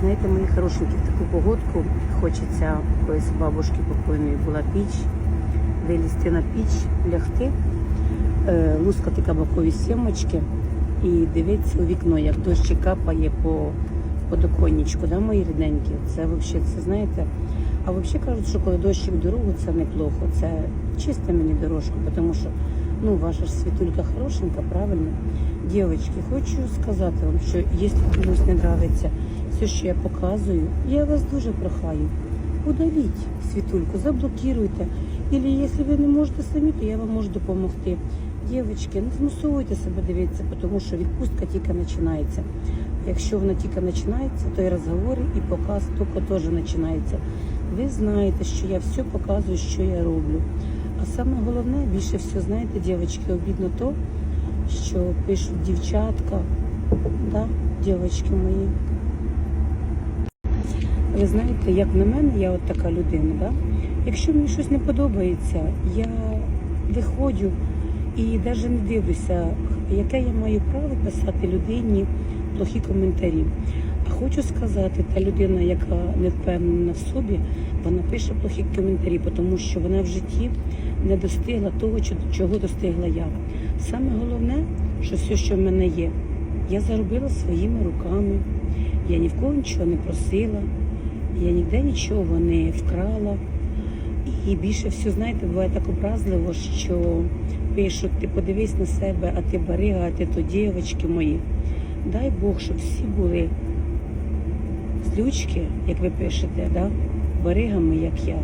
знаєте, мої хорошенькі, в таку погодку хочеться у бабушки покойної була піч, вилізти на піч, лягти, е, лускати кабакові сімочки і дивитися у вікно, як дощ капає по подоконничку, да, мої рідненькі. Це взагалі, це знаєте. А взагалі кажуть, що коли дощик дорогу, це неплохо. Це чисто мені дорожку, тому що ну, ваша ж світулька хорошенька, правильно? Дівчатки, хочу сказати вам, що якщо комусь не подобається все, що я показую, я вас дуже прохаю. Удаліть світульку, заблокируйте. Або якщо ви не можете самі, то я вам можу допомогти. Дівчатки, не змусовуйте себе дивитися, тому що відпустка тільки починається. Якщо вона тільки починається, то і розговори, і показ тільки теж починається. Ви знаєте, що я все показую, що я роблю. А саме головне, більше всього, знаєте, дівчатки, обідно то, що пишуть дівчатка, да, дівчатки мої. Ви знаєте, як на мене, я от така людина, да? якщо мені щось не подобається, я виходжу і навіть не дивлюся, яке я маю право писати людині плохі коментарі. А хочу сказати, та людина, яка не впевнена в собі, вона пише плохі коментарі, тому що вона в житті не достигла того, чого достигла я. Саме головне, що все, що в мене є, я заробила своїми руками, я ні в кого нічого не просила, я ніде нічого не вкрала. І більше всього, знаєте, буває так образливо, що пишуть, ти подивись на себе, а ти барига, а ти то дівчатки мої. Дай Бог, щоб всі були злючки, як ви пишете, да? баригами, як я.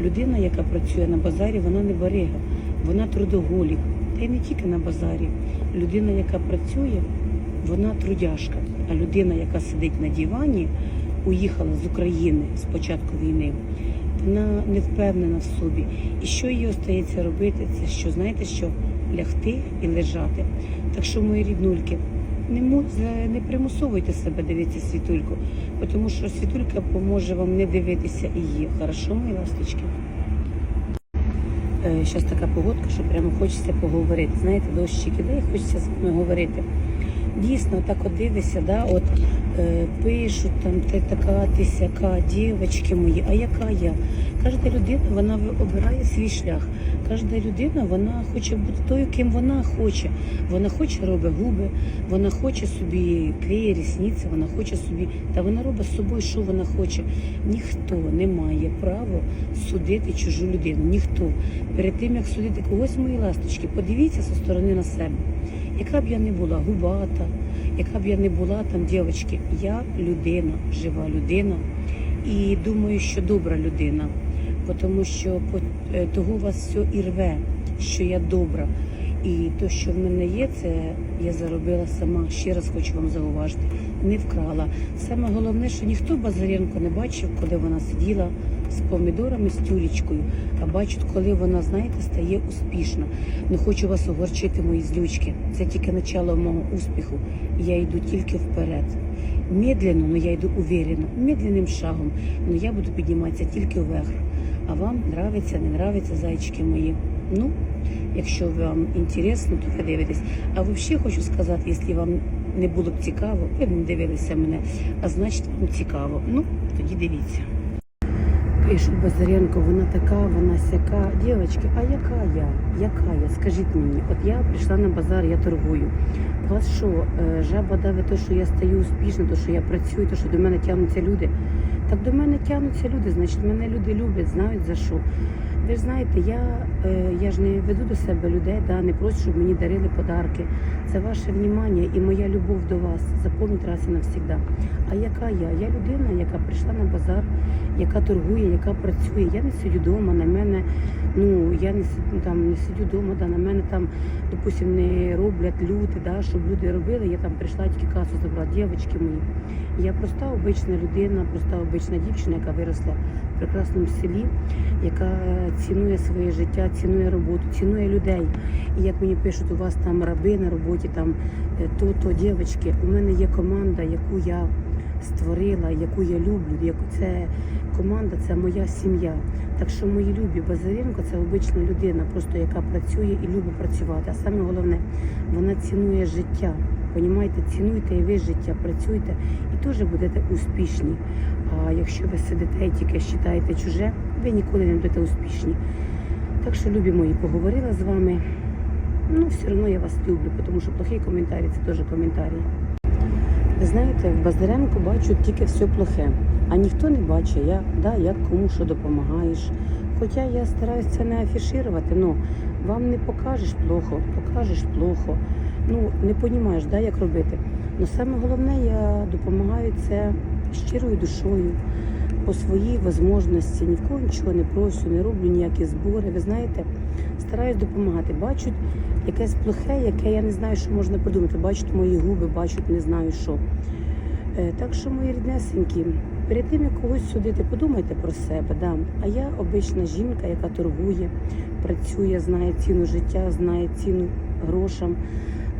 Людина, яка працює на базарі, вона не барига, вона трудоголік. Та й не тільки на базарі. Людина, яка працює, вона трудяшка. А людина, яка сидить на дивані, уїхала з України з початку війни, вона не впевнена в собі. І що їй остається робити, це що, знаєте що? Лягти і лежати. Так що, мої ріднульки, не, не примусовуйте себе дивитися світульку, тому що світулька поможе вам не дивитися її. Хорошо, мої ласточки? Зараз така погодка, що прямо хочеться поговорити. Знаєте, дощик іде і хочеться з вами говорити. Дійсно, так от дивишся, да, от е, пишуть там ти така, ти сяка, дівчатки мої, а яка я? Кожна людина вона обирає свій шлях. Кожна людина вона хоче бути тою, ким вона хоче. Вона хоче робить губи, вона хоче собі клеє рісниці, вона хоче собі, та вона робить з собою, що вона хоче. Ніхто не має права судити чужу людину. Ніхто. Перед тим як судити когось, мої ласточки, подивіться зі сторони на себе. Яка б я не була губата, яка б я не була там, дівчатки, я людина, жива людина і думаю, що добра людина, тому що е, того вас все і рве, що я добра. І те, що в мене є, це я заробила сама. Ще раз хочу вам зауважити, не вкрала. Саме головне, що ніхто Базаренко не бачив, коли вона сиділа з помідорами, з тюлечкою, а бачать, коли вона, знаєте, стає успішна. Не хочу вас огорчити, мої злючки. Це тільки начало мого успіху. Я йду тільки вперед. Медленно, але я йду уверенно, медленним шагом, але я буду підніматися тільки вверх. А вам нравиться, не нравиться, зайчики мої. Ну, якщо вам інтересно, то ви дивитесь. А взагалі хочу сказати, якщо вам не було б цікаво, ви не дивилися мене, а значить вам цікаво. Ну, тоді дивіться. Пишу Базаренко, вона така, вона сяка. Дівчатки, а яка я? Яка я? Скажіть мені, от я прийшла на базар, я торгую. Вас що, е, жаба давить те, що я стаю успішно, то, що я працюю, то, що до мене тягнуться люди. Так до мене тягнуться люди, значить мене люди люблять, знають за що. Ви ж знаєте, я, е, я ж не веду до себе людей, да, не прошу, щоб мені дарили подарки. Це ваше внімання і моя любов до вас. Запомніть раз і навсігда. А яка я? Я людина, яка прийшла на базар, яка торгує, яка працює. Я не сидю вдома, на мене, ну я не там, не сидю вдома, да, на мене там, допустим, не роблять люди, да, щоб люди робили. Я там прийшла тільки касу забрала, дівчатки мої. Я проста обична людина, проста обична дівчина, яка виросла в прекрасному селі, яка цінує своє життя, цінує роботу, цінує людей. І як мені пишуть, у вас там раби на роботі, там е, то, то дівчатки, у мене є команда, яку я створила, яку я люблю, яку це команда, це моя сім'я. Так що мої любі Базаренко це обична людина, просто яка працює і любить працювати. А саме головне, вона цінує життя. Понімаєте, цінуйте і ви життя, працюйте і теж будете успішні. А якщо ви сидите і тільки вважаєте чуже, ви ніколи не будете успішні. Так що, любі мої, поговорила з вами. Ну, все одно я вас люблю, тому що плохий коментарі це теж коментарі. Ви знаєте, в Базаренко бачу тільки все плохе, а ніхто не бачить, як, да, як кому що допомагаєш. Хоча я стараюся це не афішувати, але вам не покажеш плохо, покажеш плохо. Ну, не розумієш, да, як робити. Але саме головне, я допомагаю це щирою душою, по своїй можливості, ні в кого нічого не прошу, не роблю ніякі збори. Ви знаєте, стараюсь допомагати. Бачать якесь плохе, яке я не знаю, що можна придумати. Бачать мої губи, бачать не знаю що. Е, Так що, мої ріднесенькі, перед тим як когось судити, подумайте про себе. Да. А я обична жінка, яка торгує, працює, знає ціну життя, знає ціну грошам.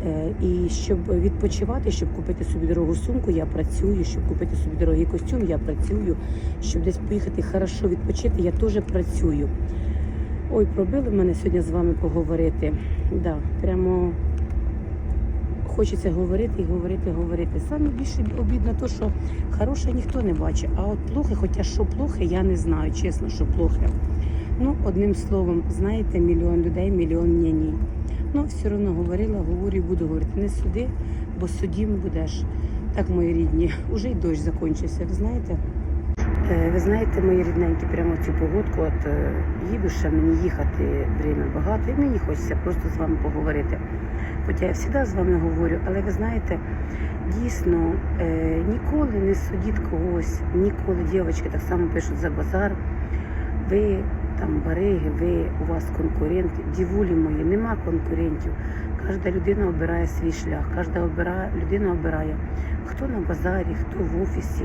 Е, І щоб відпочивати, щоб купити собі дорогу сумку, я працюю. Щоб купити собі дорогий костюм, я працюю. Щоб десь поїхати хорошо відпочити, я теж працюю. Ой, пробили мене сьогодні з вами поговорити. Да, прямо хочеться говорити і говорити, говорити. Саме більше обідно то, що хороше ніхто не бачить. А от плохе, хоча що плохе, я не знаю, чесно, що плохе. Ну, одним словом, знаєте, мільйон людей, мільйон ні ні. Ну, все одно говорила, говорю буду говорити. Не суди, бо судім будеш. Так, мої рідні, уже й дощ закінчився, ви знаєте. Е, Ви знаєте, мої рідненькі, прямо цю погодку, от е, їду ще мені їхати время багато, і мені хочеться просто з вами поговорити. Хоча я завжди з вами говорю, але ви знаєте, дійсно е, ніколи не судіть когось, ніколи дівчатки так само пишуть за базар. Ви там бариги, ви у вас конкуренти, дівулі мої, нема конкурентів. Кожна людина обирає свій шлях, кожна обирає, людина обирає, хто на базарі, хто в офісі,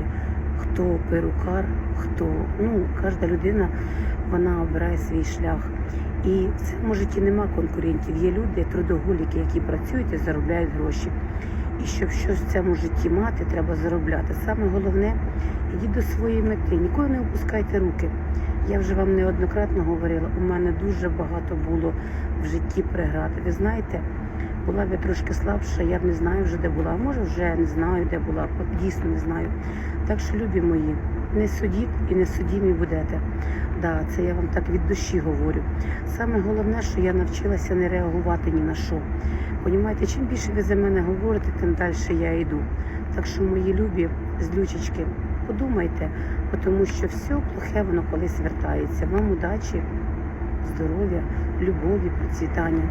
хто перукар, хто ну кожна людина вона обирає свій шлях. І в цьому житті нема конкурентів. Є люди, трудоголіки, які працюють і заробляють гроші. І щоб щось в цьому житті мати, треба заробляти. Саме головне, ідіть до своєї мети, ніколи не опускайте руки. Я вже вам неоднократно говорила, у мене дуже багато було в житті преград. Ви знаєте, була б я трошки слабша, я б не знаю вже де була. Може вже не знаю, де була, дійсно не знаю. Так що, любі мої, не судіть і не судімі будете. Да, це я вам так від душі говорю. Саме головне, що я навчилася не реагувати ні на що. Понімаєте, чим більше ви за мене говорите, тим далі я йду. Так що, мої любі злючечки, подумайте, тому що все плохе воно колись вертається. Вам удачі, здоров'я, любові, процвітання.